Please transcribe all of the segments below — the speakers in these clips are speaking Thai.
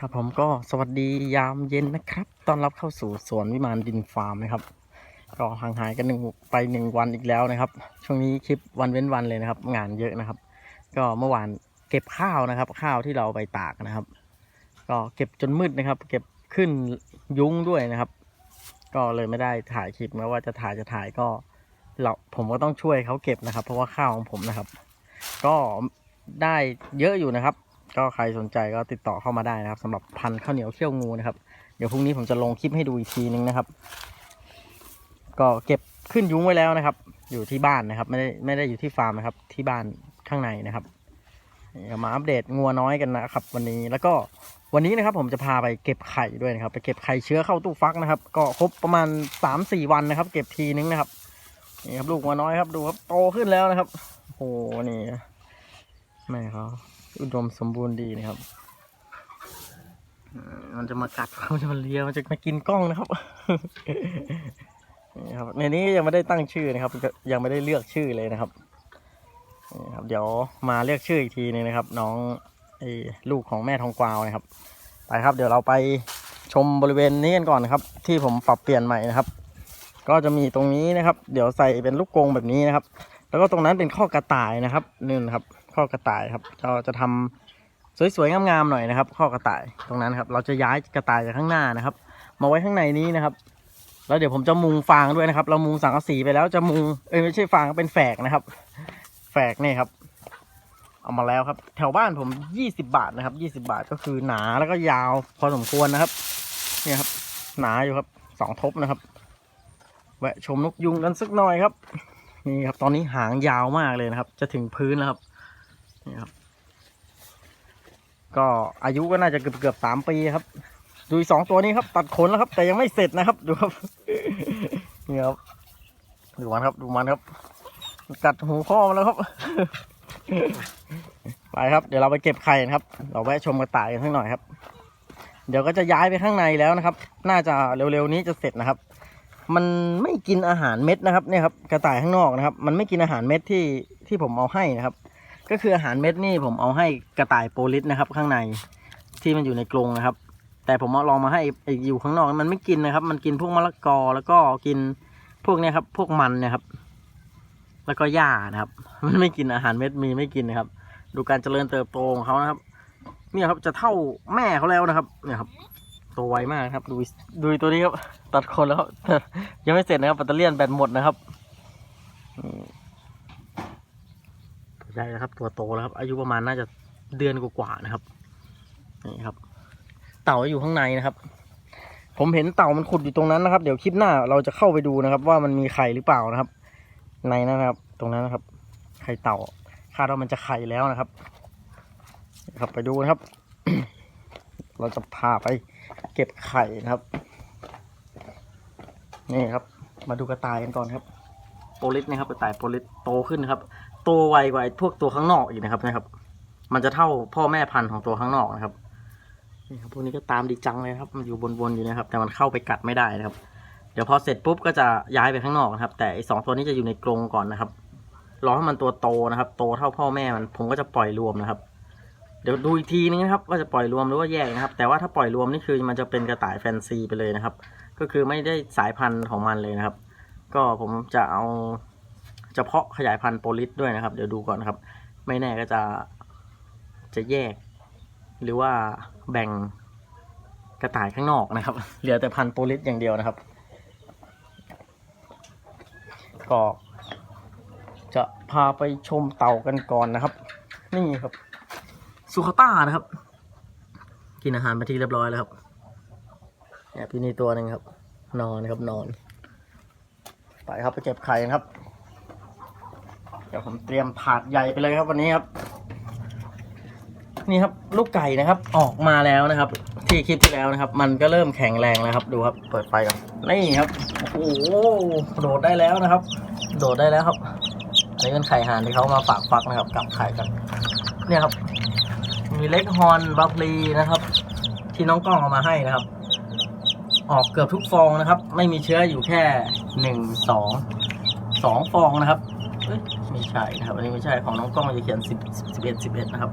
ครับผมก็สวัสดียามเย็นนะครับต้อนรับเข้าสู่สวนวิมานดินฟาร์มนะครับก็ห่างหายกันหนึ่งไปหนึ่งวันอีกแล้วนะครับ ช่วงนี้คลิปวันเว้นวันเลยนะครับ งานเยอะนะครับ ก็เมื่อวานเก็บข้าวนะครับ ข้าวที่เราไปตากนะครับ ก็เก็บจนมืดนะครับ เก็บขึ้นยุ้งด้วยนะครับ ก็เลยไม่ได้ถ่ายคลิปแม้ว่าจะถ่ายจะถ่ายก็เราผมก็ต้องช่วยเขาเก็บนะครับ เพราะว่าข้าวของผมนะครับ ก็ได้เยอะอยู่นะครับ ก็ใครสนใจก็ติดต่อเข้ามาได้นะครับสำหรับพันธุ์ข้าวเหนียวเขี้ยวงูนะครับ เดี๋ยวพรุ่งนี้ผมจะลงคลิปให้ดูอีกทีนึงนะครับ ก็เก็บขึ้นยุ้งไว้แล้วนะครับ อยู่ที่บ้านนะครับ ไม่ได้ไม่ได้อยู่ที่ฟาร์มนะครับ ที่บ้านข้างในนะครับเดี๋ยวมาอัปเดตงัวน้อยกันนะครับ วันนี้แล้วก็วันนี้นะครับ ผมจะพาไปเก็บไข่ด้วยนะครับ ไปเก็บไข่เชื้อเข้าตู้ฟักนะครับ ก็ครบประมาณสามสี่วันนะครับ เก็บทีนึงนะครับนี่ครับลูกงัวน้อยครับดูครับโตขึ้นแล้วนะครับโอ้โหนี่แม่เขา อุดมสมบูรณ์ดีนะครับ มันจะมากัดมันจะมาเลียมันจะมากินกล้องนะครับนี่ครับในนี้ยังไม่ได้ตั้งชื่อนะครับ ยังไม่ได้เลือกชื่อเลยนะครับนี่ครับ เดี๋ยวมาเลือกชื่ออีกทีนึงนะครับ น้องไอ้ลูกของแม่ทองกวาวนะครับ ไปครับ เดี๋ยวเราไปชมบริเวณนี้กันก่อนนะครับ ที่ผมปรับเปลี่ยนใหม่นะครับ ก็จะมีตรงนี้นะครับ เดี๋ยวใส่เป็นลูกกรงแบบนี้นะครับ แล้วก็ตรงนั้นเป็นข้อกระต่ายนะครับนี่นะครับ ข้อกระต่ายครับเราจะทำสวยๆงามๆหน่อยนะครับ ข้อกระต่ายตรงนั้นครับ เราจะย้ายกระต่ายจากข้างหน้านะครับ มาไว้ข้างในนี้นะครับ แล้วเดี๋ยวผมจะมุงฟางด้วยนะครับ เรามุงสังกะสีไปแล้วจะมุงเอ้ยไม่ใช่ฟางเป็นแฝกนะครับ แฝกนี่ครับ เอามาแล้วครับ แถวบ้านผมยี่สิบาทนะครับยี่สิบาทก็คือหนาแล้วก็ยาวพอสมควรนะครับเนี่ยครับ หนาอยู่ครับสองทบนะครับ แวะชมนกยุงกันสักหน่อยครับ นี่ครับ ตอนนี้หางยาวมากเลยนะครับ จะถึงพื้นแล้วครับ นี่ครับ ก็อายุก็น่าจะเกือบเกือบสามปีครับ ดูสองตัวนี้ครับ ตัดขนแล้วครับ แต่ยังไม่เสร็จนะครับ ดูครับนี่ครับดูมันครับดูมันครับกัดหูพ่อมาแล้วครับ ไปครับ เดี๋ยวเราไปเก็บไข่นะครับ เราแวะชมกระต่ายกันสักหน่อยครับ เดี๋ยวก็จะย้ายไปข้างในแล้วนะครับ น่าจะเร็วๆนี้จะเสร็จนะครับ มันไม่กินอาหารเม็ดนะครับ เนี่ยครับ กระต่ายข้างนอกนะครับ มันไม่กินอาหารเม็ดที่ที่ผมเอาให้นะครับ ก็คืออาหารเม็ดนี่ผมเอาให้กระต่ายโปลิสนะครับ ข้างในที่มันอยู่ในกรงนะครับ แต่ผมเอาลองมาให้ไอ้อยู่ข้างนอกมันไม่กินนะครับ มันกินพวกมะละกอแล้วก็กินพวกนี้ครับ พวกมันนะครับ แล้วก็หญ้านะครับ มันไม่กินอาหารเม็ดมีไม่กินนะครับ ดูการเจริญเติบโตของเขานะครับ เนี่ยครับจะเท่าแม่เขาแล้วนะครับ เนี่ยครับโตไวมากครับ ดูดูตัวนี้ครับตัดคนแล้วยังไม่เสร็จนะครับแบตเตอรี่ยนแบตหมดนะครับ อืมตัวใหญ่แล้วครับ ตัวโตแล้วครับ อายุประมาณน่าจะเดือนกว่าๆนะครับ นี่ครับ เต่าอยู่ข้างในนะครับ ผมเห็นเต่ามันขุดอยู่ตรงนั้นนะครับ เดี๋ยวคลิปหน้าเราจะเข้าไปดูนะครับ ว่ามันมีไข่หรือเปล่านะครับ ในนั้นนะครับ ตรงนั้นนะครับ ไข่เต่าคาดว่ามันจะไข่แล้วนะครับนะครับไปดูนะครับ เราจะพาไปเก็บไข่นะครับ นี่ครับ มาดูกระต่ายกันก่อนครับโปลิสนะครับกระต่ายโปลิสโตขึ้นนะครับ โตไวกว่าพวกตัวข้างนอกอีกนะครับนะครับ มันจะเท่าพ่อแม่พันธุ์ของตัวข้างนอกนะครับนี่ครับพวกนี้ก็ตามดีจังเลยครับ มันอยู่บนๆอยู่นะครับ แต่มันเข้าไปกัดไม่ได้นะครับ เดี๋ยวพอเสร็จปุ๊บก็จะย้ายไปข้างนอกนะครับ แต่อ้สองตัวนี้จะอยู่ในกรงก่อนนะครับรอให้มันตัวโตนะครับ โตเท่าพ่อแม่มันผมก็จะปล่อยรวมนะครับ เดี๋ยวดูอีกทีนึงนะครับ ว่าจะปล่อยรวมหรือว่าแยกนะครับ แต่ว่าถ้าปล่อยรวมนี่คือมันจะเป็นกระต่ายแฟนซีไปเลยนะครับ ก็คือไม่ได้สายพันธุ์ของมันเลยนะครับ ก็ผมจะเอา เฉพาะขยายพันธุ์โปลิสด้วยนะครับ เดี๋ยวดูก่อนครับ ไม่แน่ก็จะจะแยก หรือว่าแบ่งกระต่ายข้างนอกนะครับ เหลือแต่พันธุ์โปลิสอย่างเดียวนะครับ ก็จะพาไปชมเต่ากันก่อนนะครับ นี่ครับสุขต้านะครับ กินอาหารไปที่เรียบร้อยแล้วครับแอบพี่นี่ตัวหนึ่งครับ นอนครับนอน ไปครับไปเก็บไข่นะครับ ดี๋ยวผมเตรียมถาดใหญ่ไปเลยครับวันนี้ครับ นี่ครับลูกไก่นะครับ ออกมาแล้วนะครับ ที่คลิปที่แล้วนะครับ มันก็เริ่มแข็งแรงแล้วครับดูครับ เปิดไฟก่อนนี่ครับโอ้โหโดดได้แล้วนะครับ โดดได้แล้วครับอันนี้เป็นไข่ห่านที่เขามาฝากฟักนะครับกับไข่กัน เนี่ยครับ มีเล็กฮอนบัฟลีนะครับ ที่น้องกล้องเอามาให้นะครับ ออกเกือบทุกฟองนะครับ ไม่มีเชื้ออยู่แค่หนึ่งสองสองฟองนะครับ ใช่นะครับ อันนี้ไม่ใช่ของน้องกล้องจะเขียนสิบสิบเอ็ดสิบเอ็ดนะครับ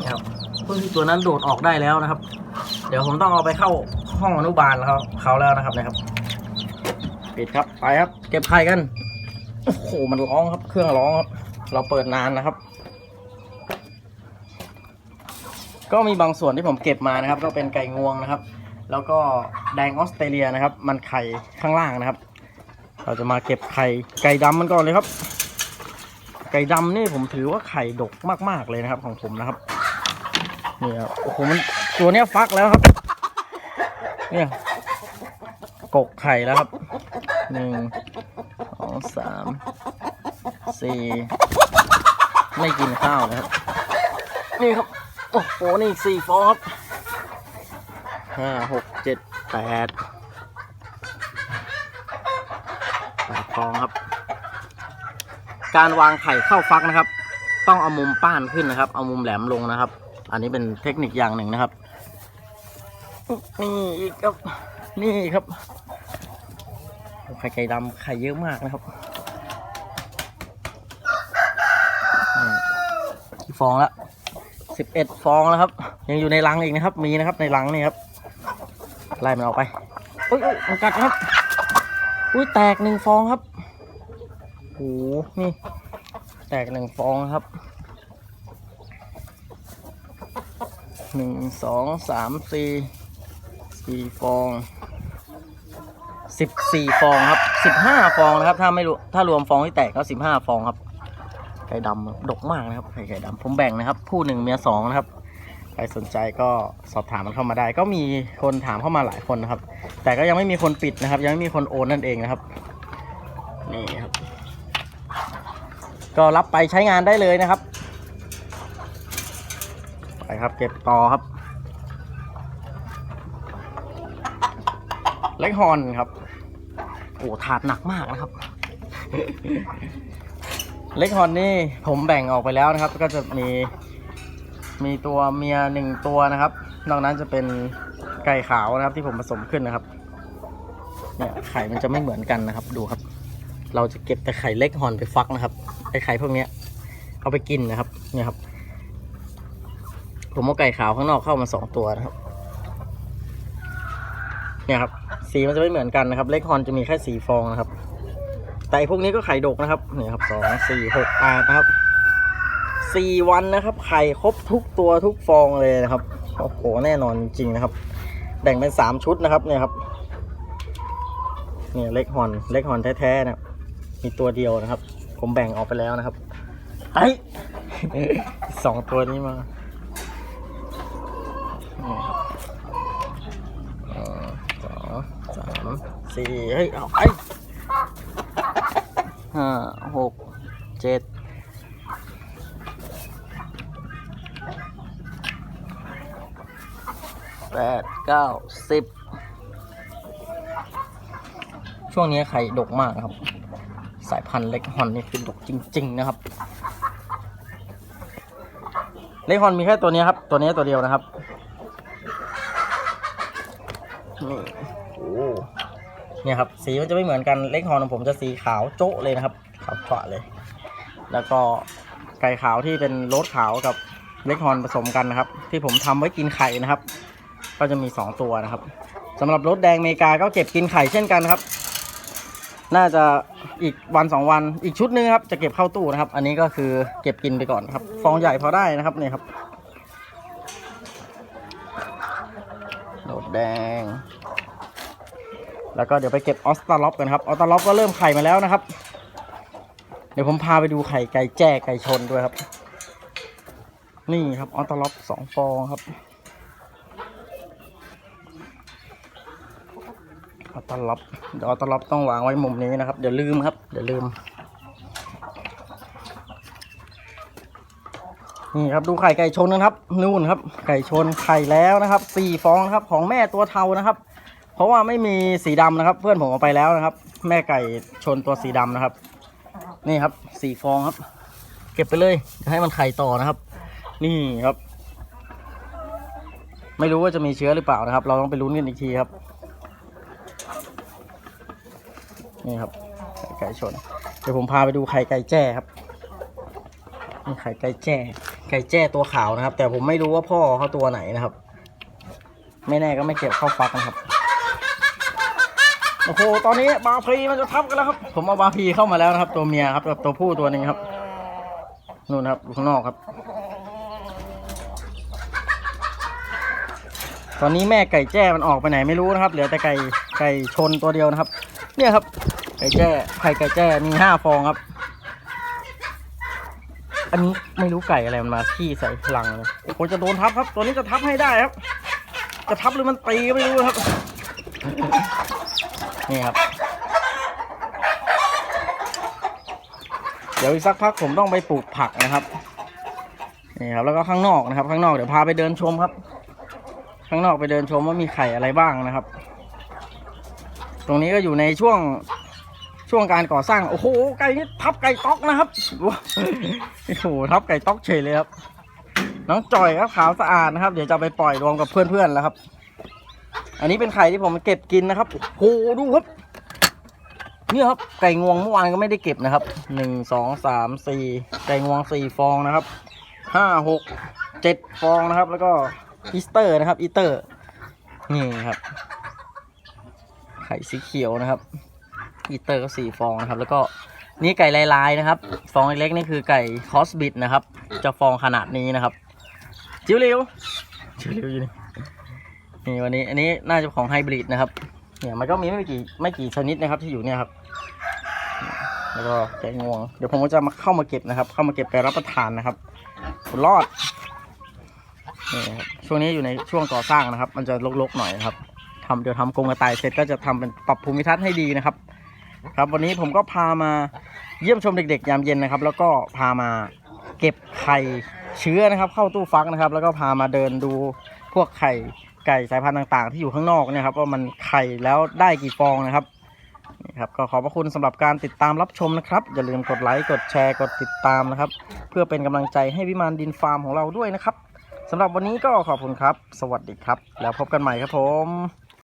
นี่ครับเฮ้ยตัวนั้นโดดออกได้แล้วนะครับ เดี๋ยวผมต้องเอาไปเข้าห้องอนุบาลแล้วเขาเขาแล้วนะครับนะครับปิดครับไปครับ เก็บไข่กันโอ้โหมันร้องครับ เครื่องร้องครับ เราเปิดนานนะครับ ก็มีบางส่วนที่ผมเก็บมานะครับ ก็เป็นไก่งวงนะครับ แล้วก็แดงออสเตรเลียนะครับ มันไข่ข้างล่างนะครับ เราจะมาเก็บไข่ไก่ดำมันก่อนเลยครับ ไก่ดำนี่ผมถือว่าไข่ดกมาก ๆ เลยนะครับ ของผมนะครับนี่ครับโอ้โหมันตัวเนี้ยฟักแล้วครับ เนี่ยกกไข่แล้วครับหนึ่งสองสามสี่ไม่กินข้าวนะครับ นี่ครับ โอ้โห นี่สี่ฟองครับห้าหกเจ็ดแปดแปดฟองครับ การวางไข่เข้าฟักนะครับ ต้องเอามุมป้านขึ้นนะครับ เอามุมแหลมลงนะครับ อันนี้เป็นเทคนิคอย่างหนึ่งนะครับ นี่อีกครับ นี่ครับไข่ไก่ดำไข่เยอะมากนะครับฟองละสิบเอ็ดฟองแล้วครับ ยังอยู่ในรังอีกนะครับ มีนะครับในรังนี่ครับไล่มันออกไปอุ้ยอุ้ยมันกัดครับ อุ้ยแตกหนึ่งฟองครับ นี่ แตกหนึ่งฟองครับหนึ่งสองสามสี่สี่ฟองสิบสี่ฟองครับสิบห้าฟองนะครับ ถ้าไม่รวมถ้ารวมฟองที่แตกก็สิบห้าฟองครับไก่ดำดกมากนะครับไข่ไก่ดำผมแบ่งนะครับ ผู้หนึ่งเมียสองนะครับใครสนใจก็สอบถามมันเข้ามาได้ ก็มีคนถามเข้ามาหลายคนนะครับ แต่ก็ยังไม่มีคนปิดนะครับ ยังไม่มีคนโอนนั่นเองนะครับนี่ครับ ก็รับไปใช้งานได้เลยนะครับ ไปครับเก็บต่อครับเล็กฮอนครับ โอ้ถาดหนักมากนะครับ เล็กฮอนนี่ผมแบ่งออกไปแล้วนะครับ ก็จะมีมีตัวเมียหนึ่งตัวนะครับ นอกนั้นจะเป็นไก่ขาวนะครับที่ผมผสมขึ้นนะครับ เนี่ยไข่มันจะไม่เหมือนกันนะครับ ดูครับ เราจะเก็บแต่ไข่เล็กฮอนไปฟักนะครับไอไข่พวกนี้เอาไปกินนะครับ เนี่ยครับ ผมเอาไก่ขาวข้างนอกเข้ามาสองตัวนะครับ เนี่ยครับ สีมันจะไม่เหมือนกันนะครับ เล็กฮอนจะมีแค่สีฟองนะครับ แต่พวกนี้ก็ไข่ดกนะครับ เนี่ยครับสองสี่หกแปดนะครับสี่วันนะครับ ไข่ครบทุกตัวทุกฟองเลยนะครับโอ้โหแน่นอนจริงๆนะครับ แบ่งเป็นสามชุดนะครับ เนี่ยครับ เนี่ยเล็กฮอน เล็กฮอนแท้ๆนะครับ มีตัวเดียวนะครับ ผมแบ่งออกไปแล้วนะครับไอ้สองตัวนี้มาสองสามสี่เฮ้ยเอาไปห้าหกเจ็ดแปดเก้าสิบช่วงนี้ไข่ดกมากครับันเล็กฮอนนี่คือดกจริง ๆ นะครับ เล็กฮอนมีแค่ตัวนี้ครับ ตัวนี้ตัวเดียวนะครับนี่โอ้เนี่ยครับ สีมันจะไม่เหมือนกันเล็กฮอนของผมจะสีขาวโจ๊ะเลยนะครับ ขาวเฉาะเลย แล้วก็ไก่ขาวที่เป็นโรสขาวกับเล็กฮอนผสมกันนะครับ ที่ผมทำไว้กินไข่นะครับ ก็จะมีสองตัวนะครับสำหรับรถแดงอเมริกาก็เก็บกินไข่เช่นกันครับ น่าจะอีกวันสองวันอีกชุดหนึงครับ จะเก็บเข้าตู้นะครับ อันนี้ก็คือเก็บกินไปก่อนครับ ฟองใหญ่พอได้นะครับเนี่ยครับโดดแดง แล้วก็เดี๋ยวไปเก็บออสตาล็อปกันครับออสตาล็อปก็เริ่มไข่มาแล้วนะครับ เดี๋ยวผมพาไปดูไข่ไก่แจ้ไก่ชนด้วยครับ นี่ครับออสตาล็อปสองฟองครับ ออตลับเดี๋ยวออตลับต้องวางไว้มุมนี้นะครับเดี๋ยวลืมครับเดี๋ยวลืม นี่ครับดูไข่ไก่ชนนะครับ นู่นครับ ไก่ชนไข่แล้วนะครับสี่ฟองนะครับของแม่ตัวเทานะครับ เพราะว่าไม่มีสีดำนะครับ เพื่อนผมเอาไปแล้วนะครับ แม่ไก่ชนตัวสีดำนะครับ นี่ครับสี่ฟองครับ เก็บไปเลยจะให้มันไข่ต่อนะครับ นี่ครับ ไม่รู้ว่าจะมีเชื้อหรือเปล่านะครับ เราต้องไปลุ้นกันอีกทีครับ นี่ครับไข่ไก่ชน เดี๋ยวผมพาไปดูไข่ไก่แจ้ครับนี่ไข่ไก่แจ้ ไก่แจ้ตัวขาวนะครับ แต่ผมไม่รู้ว่าพ่อเขาตัวไหนนะครับ ไม่แน่ก็ไม่เก็บเข้าฟักนะครับโอ้โหตอนนี้บาพีมันจะทับกันแล้วครับ ผมเอาบาพีเข้ามาแล้วนะครับ ตัวเมียครับกับตัวผู้ตัวหนึงครับนู่นนะครับดูข้างนอกครับ ตอนนี้แม่ไก่แจ้มันออกไปไหนไม่รู้นะครับ เหลือแต่ไก่ไก่ชนตัวเดียวนะครับ เนี่ยครับ ไก่แจ้ไข่ไก่แจ้มีห้าฟองครับ อันนี้ไม่รู้ไก่อะไรมันมาขี้ใส่พลังเลยโอ้โหจะโดนทับครับตัวนี้จะทับให้ได้ครับ จะทับหรือมันตีก็ไม่รู้นะครับ นี่ครับ เดี๋ยวอีกสักพักผมต้องไปปลูกผักนะครับนี่ครับแล้วก็ข้างนอกนะครับ ข้างนอกเดี๋ยวพาไปเดินชมครับ ข้างนอกไปเดินชมว่ามีไข่อะไรบ้างนะครับ ตรงนี้ก็อยู่ในช่วง ช่วงการก่อสร้างโอ้โหไก่นี่ทับไก่ต๊อกนะครับโอ้โหทับไก่ต๊อกเฉยเลยครับ น้องจอยครับขาวสะอาดนะครับ เดี๋ยวจะไปปล่อยรวมกับเพื่อนๆแล้วครับ อันนี้เป็นไข่ที่ผมเก็บกินนะครับโอ้โหดูครับนี่ครับไก่งวงเมื่อวานก็ไม่ได้เก็บนะครับหนึ่งสองสามสี่ไก่งวงสี่ฟองนะครับห้าหกเจ็ดฟองนะครับ แล้วก็อีสเตอร์นะครับอีเตอร์นี่ครับ ไข่สีเขียวนะครับ อีเตอร์ก็สี่ฟองนะครับ แล้วก็นี่ไก่ลายๆนะครับ ฟองเล็กๆนี่คือไก่คอสบิดนะครับ จะฟองขนาดนี้นะครับ จิ๋วเร็วจิ๋วเร็วอยู่นี่นี่วันนี้อันนี้น่าจะของไฮบริดนะครับ เนี่ยมันก็มีไม่กี่ไม่กี่ชนิดนะครับที่อยู่เนี่ยครับ แล้วก็ไก่งวง เดี๋ยวผมก็จะมาเข้ามาเก็บนะครับ เข้ามาเก็บไปรับประทานนะครับคุณรอดนี่ครับช่วงนี้อยู่ในช่วงก่อสร้างนะครับ มันจะรกๆหน่อยนะครับทำเดี๋ยวทำกรงกระต่ายเสร็จก็จะทำเป็นปรับภูมิทัศน์ให้ดีนะครับ ครับวันนี้ผมก็พามาเยี่ยมชมเด็ก ๆ ยามเย็นนะครับ แล้วก็พามาเก็บไข่เชื้อนะครับ เข้าตู้ฟักนะครับ แล้วก็พามาเดินดูพวกไข่ไก่สายพันธุ์ต่าง ๆ ที่อยู่ข้างนอกเนะครับว่ามันไข่แล้วได้กี่ฟองนะครับนี่ครับก็ขอบพระคุณสำหรับการติดตามรับชมนะครับ อย่าลืมกดไลค์กดแชร์กดติดตามนะครับ เพื่อเป็นกำลังใจให้วิมานดินฟาร์มของเราด้วยนะครับสำหรับวันนี้ก็ขอบคุณครับ สวัสดีครับ แล้วพบกันใหม่ครับผม